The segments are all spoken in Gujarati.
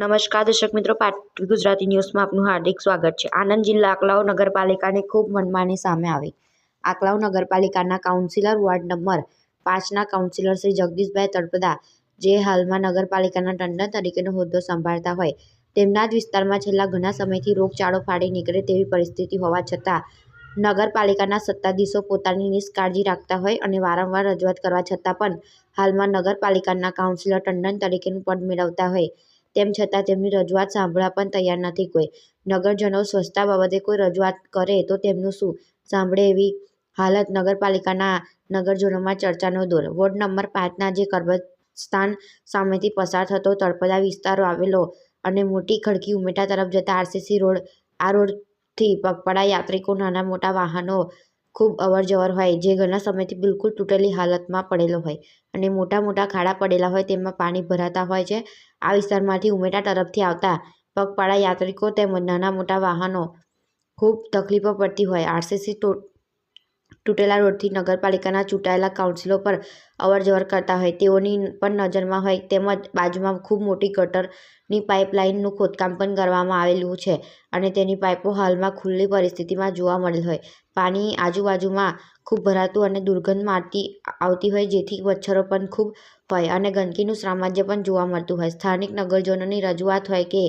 નમસ્કાર દર્શક મિત્રો પાટવી ગુજરાતી ન્યૂઝમાં આપનું હાર્દિક સ્વાગત છે. આણંદ જિલ્લા આકલાવ નગરપાલિકાની ખૂબ મનમાની સામે આવી. આકલાવ નગરપાલિકાના કાઉન્સિલર વોર્ડ નંબર પાંચના કાઉન્સિલર શ્રી જગદીશભાઈ તળપદા જે હાલમાં નગરપાલિકાના ટંડન તરીકેનો હોદ્દો સંભાળતા હોય, તેમના જ વિસ્તારમાં છેલ્લા ઘણા સમયથી રોગચાળો ફાડી નીકળે તેવી પરિસ્થિતિ હોવા છતાં, નગરપાલિકાના સત્તાધીશો પોતાની નિષ્કાળજી રાખતા હોય અને વારંવાર રજૂઆત કરવા છતાં પણ, હાલમાં નગરપાલિકાના કાઉન્સિલર ટંડન તરીકેનું પદ મેળવતા હોય તેમ છતાં તેમની રજૂઆત સાંભળવા પણ તૈયાર નથી કોઈ. નગરજનો સ્વચ્છતા બાબતે કોઈ રજૂઆત કરે તો તેમનું શું? સાંભળે એવી હાલત નગરપાલિકાના નગરજનોમાં ચર્ચાનો દોર. વોર્ડ નંબર પાંચના જે કબ્રસ્તાન સામેથી પસાર થતો તળપદા વિસ્તાર આવેલો અને મોટી ખડકી ઉમેટા તરફ જતા આરસીસી રોડ, આ રોડથી પગપાળા યાત્રિકો નાના મોટા વાહનો ખૂબ અવરજવર હોય, જે ઘણા સમયથી બિલકુલ તૂટેલી હાલતમાં પડેલો હોય અને મોટા મોટા ખાડા પડેલા હોય તેમાં પાણી ભરાતા હોય છે. આ વિસ્તારમાંથી ઉમેટા તરફથી આવતા પગપાળા યાત્રિકો તેમજ નાના મોટા વાહનો ખૂબ તકલીફો પડતી હોય. આરસીસી તૂટેલા રોડથી નગરપાલિકાના ચૂંટાયેલા કાઉન્સિલો પર અવર જવર કરતા હોય, તેઓની પણ નજરમાં હોય તેમજ બાજુમાં ખૂબ મોટી ગટરની પાઇપલાઇનનું ખોદકામ પણ કરવામાં આવેલું છે અને તેની પાઇપો હાલમાં ખુલ્લી પરિસ્થિતિમાં જોવા મળેલ હોય. પાણી આજુબાજુમાં ખૂબ ભરાતું અને દુર્ગંધ મારતી આવતી હોય જેથી મચ્છરો પણ ખૂબ હોય અને ગંદકીનું સામ્રાજ્ય પણ જોવા મળતું હોય. સ્થાનિક નગરજનોની રજૂઆત હોય કે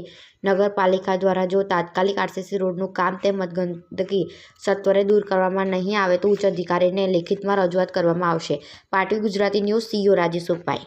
નગરપાલિકા દ્વારા જો તાત્કાલિક આરસીસી રોડનું કામ તેમજ ગંદકી સત્વરે દૂર કરવામાં નહીં આવે તો ઉચ્ચ અધિકારીને લેખિતમાં રજૂઆત કરવામાં આવશે. પાટવી ગુજરાતી ન્યૂઝ સીઓ રાજેશ ઉપાય